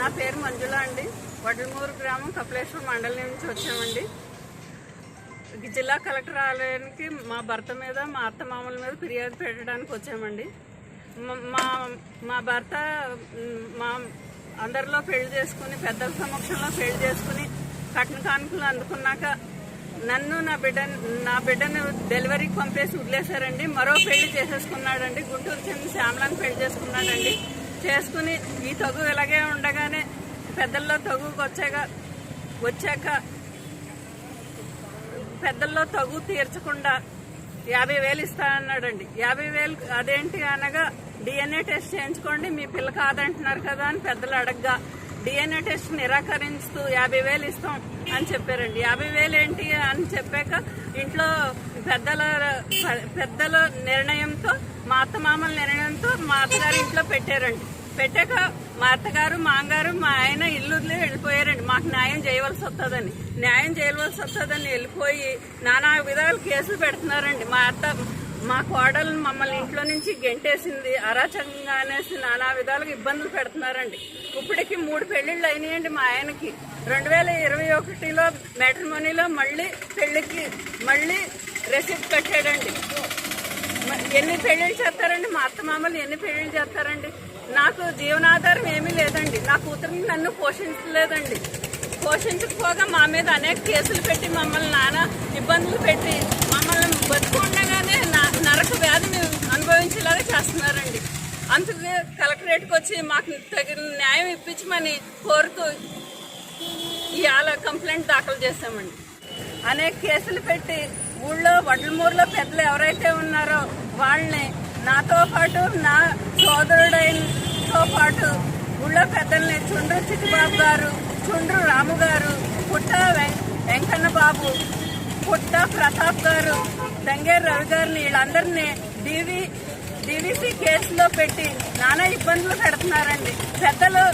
నా పేరు మంజుల అండి. వడ్లమూరు గ్రామం కపిలేశ్వర మండలి నుంచి వచ్చామండి. జిల్లా కలెక్టర్ ఆలయానికి మా భర్త మీద మా అత్త మామల మీద ఫిర్యాదు పెట్టడానికి వచ్చామండి. మా మా భర్త మా అందరిలో పెళ్ళి చేసుకుని పెద్దల సమక్షంలో పెళ్ళి చేసుకుని కట్న కానుకలు అందుకున్నాక నన్ను నా బిడ్డ నా బిడ్డను డెలివరీకి పంపేసి వదిలేశారండి. మరో పెళ్ళి చేసేసుకున్నాడండి. గుంటూరు చెందిన శ్యామలాని పెళ్ళి చేసుకున్నాడండి. చేసుకుని ఈ తగు ఇలాగే ఉండగానే పెద్దల్లో తగుకు వచ్చాక వచ్చాక పెద్దల్లో తగు తీర్చకుండా యాభై వేలు ఇస్తా అన్నాడండి. యాభై వేలు అదేంటి అనగా డిఎన్ఏ టెస్ట్ చేయించుకోండి మీ పిల్ల కాదంటున్నారు కదా అని పెద్దలు అడగ్గా డిఎన్ఏ టెస్ట్ నిరాకరిస్తూ యాభై వేలు ఇస్తాం అని చెప్పారండి. యాభై వేలు ఏంటి అని చెప్పాక ఇంట్లో పెద్దల పెద్దల నిర్ణయంతో మా అత్త మామల నిర్ణయంతో మా అత్తగారి ఇంట్లో పెట్టారండి. పెట్టాక మా అత్తగారు మా అంగారు మా ఆయన ఇల్లు వెళ్ళిపోయారండి. మాకు న్యాయం చేయవలసి వస్తుందని న్యాయం చేయవలసి వస్తుందని వెళ్ళిపోయి నానా విధాలు కేసులు పెడుతున్నారండి. మా అత్త మా కోడలు మమ్మల్ని ఇంట్లో నుంచి గెంటేసింది. అరాచకంగా అనేసి నానా విధాలుగా ఇబ్బందులు పెడుతున్నారండి. ఇప్పటికి మూడు పెళ్ళిళ్ళు అయినాయండి మా ఆయనకి. రెండు వేల ఇరవై ఒకటిలో మ్యాట్రిమోనీలో మళ్ళీ పెళ్ళికి మళ్ళీ రెసిప్ట్ కట్టాడండి. మ- ఎన్ని పెళ్ళిళ్ళు చేస్తారండి? మా అత్త మామలు ఎన్ని పెళ్ళిళ్ళు చేస్తారండి? నాకు జీవనాధారం ఏమీ లేదండి. నా కూతురిని నన్ను పోషించలేదండి. పోషించకపోగా మా మీద అనేక కేసులు పెట్టి మమ్మల్ని నానా ఇబ్బందులు పెట్టి మమ్మల్ని బతుకుండా అందుకు కలెక్టరేట్కి వచ్చి మాకు తగిన న్యాయం ఇప్పించమని కోరుతూ ఇవాళ కంప్లైంట్ దాఖలు చేశామండి. అనేక కేసులు పెట్టి ఊళ్ళో వడ్లమూరులో పెద్దలు ఎవరైతే ఉన్నారో వాళ్ళని నాతో పాటు నా సోదరుడైనతో పాటు ఊళ్ళో పెద్దల్ని చుండ్రు చిట్టిబాబు గారు చుండ్రు రాము గారు పుట్ట వెం- వెంకన్న బాబు పుట్ట ప్రతాప్ గారు దంగేర్ రవి గారిని వీళ్ళందరినీ డివి డివిసి కేసులో పెట్టి నానా ఇబ్బందులు పెడుతున్నారండి. పెద్దలు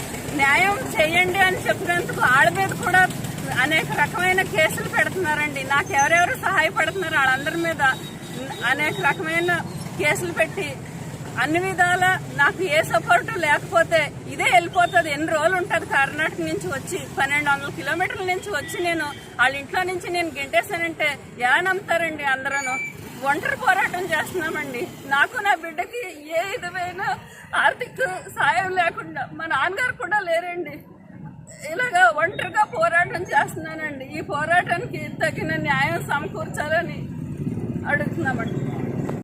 న్యాయం చేయండి అని చెప్పినందుకు వాళ్ళ మీద కూడా అనేక రకమైన కేసులు పెడుతున్నారండి. నాకు ఎవరెవరు సహాయపడుతున్నారు వాళ్ళందరి మీద అనేక రకమైన కేసులు పెట్టి అన్ని విధాల నాకు ఏ సపోర్టు లేకపోతే ఇదే వెళ్ళిపోతుంది. ఎన్ని రోజులు ఉంటుంది కర్ణాటక నుంచి వచ్చి పన్నెండు వందల కిలోమీటర్ల నుంచి వచ్చి నేను వాళ్ళ ఇంట్లో నుంచి నేను గెంటేశానంటే ఎలా నమ్ముతారండి అందరూ ఒంటరి పోరాటం చేస్తున్నామండి. నాకు నా బిడ్డకి ఏ విధమైన ఆర్థిక సాయం లేకుండా మా నాన్నగారు కూడా లేరండి. ఇలాగా ఒంటరిగా పోరాటం చేస్తున్నానండి. ఈ పోరాటానికి తగిన న్యాయం సమకూర్చాలని అడుగుతున్నామండి.